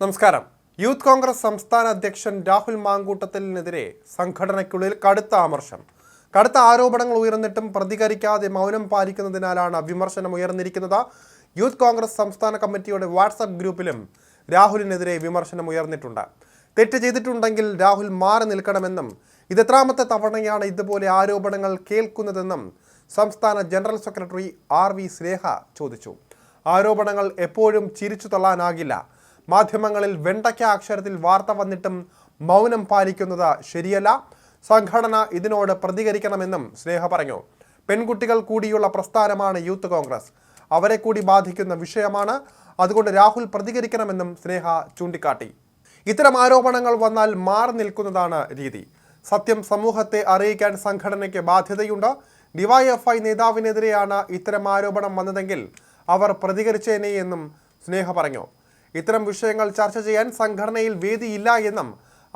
നമസ്കാരം. യൂത്ത് കോൺഗ്രസ് സംസ്ഥാന അധ്യക്ഷൻ രാഹുൽ മാങ്കൂട്ടത്തിനെതിരെ സംഘടനയ്ക്കുള്ളിൽ കടുത്ത ആമർശം. കടുത്ത ആരോപണങ്ങൾ ഉയർന്നിട്ടും പ്രതികരിക്കാതെ മൗനം പാലിക്കുന്നതിനാലാണ് വിമർശനം ഉയർന്നിരിക്കുന്നത്. യൂത്ത് കോൺഗ്രസ് സംസ്ഥാന കമ്മിറ്റിയുടെ വാട്സപ്പ് ഗ്രൂപ്പിലും രാഹുലിനെതിരെ വിമർശനം ഉയർന്നിട്ടുണ്ട്. തെറ്റ് ചെയ്തിട്ടുണ്ടെങ്കിൽ രാഹുൽ മാറി നിൽക്കണമെന്നും ഇതെത്രാമത്തെ തവണയാണ് ഇതുപോലെ ആരോപണങ്ങൾ കേൾക്കുന്നതെന്നും സംസ്ഥാന general secretary R V Sneha ചോദിച്ചു. ആരോപണങ്ങൾ എപ്പോഴും ചിരിച്ചു തള്ളാനാകില്ല. മാധ്യമങ്ങളിൽ വെണ്ടയ്ക്ക അക്ഷരത്തിൽ വാർത്ത വന്നിട്ടും മൗനം പാലിക്കുന്നത് ശരിയല്ല. സംഘടന ഇതിനോട് പ്രതികരിക്കണമെന്നും സ്നേഹ പറഞ്ഞു. പെൺകുട്ടികൾ കൂടിയുള്ള പ്രസ്ഥാനമാണ് യൂത്ത് കോൺഗ്രസ്. അവരെ കൂടി ബാധിക്കുന്ന വിഷയമാണ്. അതുകൊണ്ട് രാഹുൽ പ്രതികരിക്കണമെന്നും സ്നേഹ ചൂണ്ടിക്കാട്ടി. ഇത്തരം ആരോപണങ്ങൾ വന്നാൽ മാറി നിൽക്കുന്നതാണ് രീതി. സത്യം സമൂഹത്തെ അറിയിക്കാൻ സംഘടനയ്ക്ക് ബാധ്യതയുണ്ട്. ഡിവൈഎഫ്ഐ നേതാവിനെതിരെയാണ് ഇത്തരം ആരോപണം വന്നതെങ്കിൽ അവർ പ്രതികരിച്ചേനെ എന്നും സ്നേഹ പറഞ്ഞു. ഇത്തരം വിഷയങ്ങൾ ചർച്ച ചെയ്യാൻ സംഘടനയിൽ വേദിയില്ല എന്നും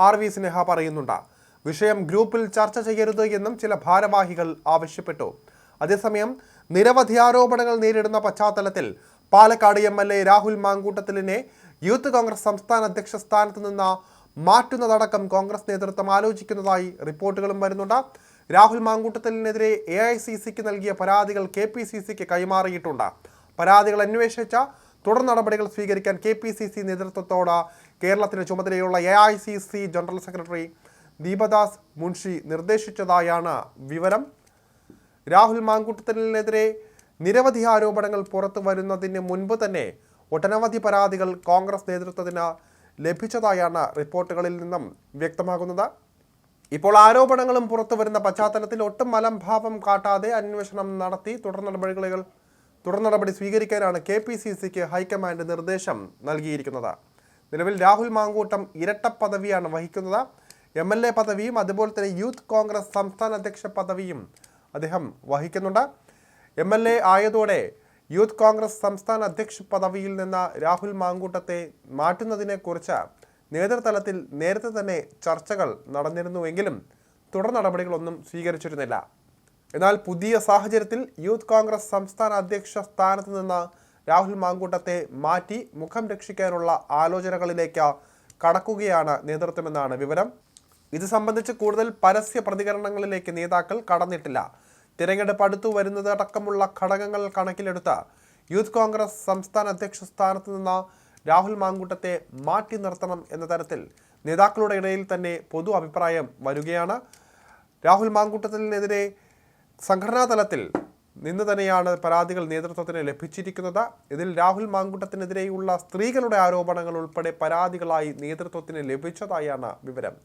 ആർ വി സ്നേഹ പറയുന്നുണ്ട്. വിഷയം ഗ്രൂപ്പിൽ ചർച്ച ചെയ്യരുത് എന്നും ചില ഭാരവാഹികൾ ആവശ്യപ്പെട്ടു. അതേസമയം നിരവധി ആരോപണങ്ങൾ നേരിടുന്ന പശ്ചാത്തലത്തിൽ Palakkad M L A Rahul മാങ്കൂട്ടത്തിലിനെ youth Congress സംസ്ഥാന അധ്യക്ഷ സ്ഥാനത്ത് നിന്ന് മാറ്റുന്നതടക്കം കോൺഗ്രസ് നേതൃത്വം ആലോചിക്കുന്നതായി റിപ്പോർട്ടുകളും വരുന്നുണ്ട്. രാഹുൽ മാങ്കൂട്ടത്തിനെതിരെ എ ഐ സി സിക്ക് നൽകിയ പരാതികൾ കെ പി സി സിക്ക് കൈമാറിയിട്ടുണ്ട്. പരാതികൾ അന്വേഷിച്ച തുടർ നടപടികൾ സ്വീകരിക്കാൻ കെ പി സി സി നേതൃത്വത്തോട് കേരളത്തിന് ചുമതലയുള്ള A I C C general secretary Deepa Das Munshi നിർദ്ദേശിച്ചതായാണ് വിവരം. രാഹുൽ മാങ്കൂട്ടത്തിനെതിരെ നിരവധി ആരോപണങ്ങൾ പുറത്തു വരുന്നതിന് മുൻപ് തന്നെ ഒട്ടനവധി പരാതികൾ കോൺഗ്രസ് നേതൃത്വത്തിന് ലഭിച്ചതായാണ് റിപ്പോർട്ടുകളിൽ നിന്നും വ്യക്തമാകുന്നത്. ഇപ്പോൾ ആരോപണങ്ങളും പുറത്തു വരുന്ന പശ്ചാത്തലത്തിൽ ഒട്ടും മലംഭാവം കാട്ടാതെ അന്വേഷണം നടത്തി തുടർ നടപടികൾ തുടർ നടപടി സ്വീകരിക്കാനാണ് കെ പി സി സിക്ക് ഹൈക്കമാൻഡ് നിർദ്ദേശം നൽകിയിരിക്കുന്നത്. നിലവിൽ രാഹുൽ മാങ്കൂട്ടം ഇരട്ട പദവിയാണ് വഹിക്കുന്നത്. എം എൽ എ പദവിയും അതുപോലെ തന്നെ യൂത്ത് കോൺഗ്രസ് സംസ്ഥാന അധ്യക്ഷ പദവിയും അദ്ദേഹം വഹിക്കുന്നുണ്ട്. എം എൽ എ ആയതോടെ യൂത്ത് കോൺഗ്രസ് സംസ്ഥാന അധ്യക്ഷ പദവിയിൽ നിന്ന് രാഹുൽ മാങ്കൂട്ടത്തെ മാറ്റുന്നതിനെക്കുറിച്ച് നേതൃതലത്തിൽ നേരത്തെ തന്നെ ചർച്ചകൾ നടന്നിരുന്നുവെങ്കിലും തുടർ നടപടികളൊന്നും സ്വീകരിച്ചിരുന്നില്ല. എന്നാൽ പുതിയ സാഹചര്യത്തിൽ യൂത്ത് കോൺഗ്രസ് സംസ്ഥാന അധ്യക്ഷ സ്ഥാനത്ത് നിന്ന് രാഹുൽ മാങ്കൂട്ടത്തെ മാറ്റി മുഖം രക്ഷിക്കാനുള്ള ആലോചനകളിലേക്ക് കടക്കുകയാണ് നേതൃത്വമെന്നാണ് വിവരം. ഇത് സംബന്ധിച്ച് കൂടുതൽ പരസ്യ പ്രതികരണങ്ങളിലേക്ക് നേതാക്കൾ കടന്നിട്ടില്ല. തിരഞ്ഞെടുപ്പ് അടുത്തു വരുന്നതടക്കമുള്ള ഘടകങ്ങൾ കണക്കിലെടുത്ത് യൂത്ത് കോൺഗ്രസ് സംസ്ഥാന അധ്യക്ഷ സ്ഥാനത്ത് നിന്ന് രാഹുൽ മാങ്കൂട്ടത്തെ മാറ്റി നിർത്തണം എന്ന തരത്തിൽ നേതാക്കളുടെ ഇടയിൽ തന്നെ പൊതു അഭിപ്രായം വരികയാണ്. രാഹുൽ മാങ്കൂട്ടത്തിനെതിരെ സംഘടനാ തലത്തിൽ നിന്ന് തന്നെയാണ് പരാതികൾ നേതൃത്വത്തിന് ലഭിച്ചിരിക്കുന്നത്. ഇതിൽ രാഹുൽ മാങ്കുട്ടത്തിനെതിരെയുള്ള സ്ത്രീകളുടെ ആരോപണങ്ങൾ ഉൾപ്പെടെ പരാതികളായി നേതൃത്വത്തിന് ലഭിച്ചതായാണ് വിവരം.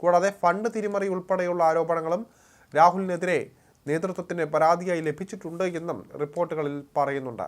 കൂടാതെ ഫണ്ട് തിരിമറി ഉൾപ്പെടെയുള്ള ആരോപണങ്ങളും രാഹുലിനെതിരെ നേതൃത്വത്തിന് പരാതിയായി ലഭിച്ചിട്ടുണ്ട് എന്നും റിപ്പോർട്ടുകളിൽ പറയുന്നുണ്ട്.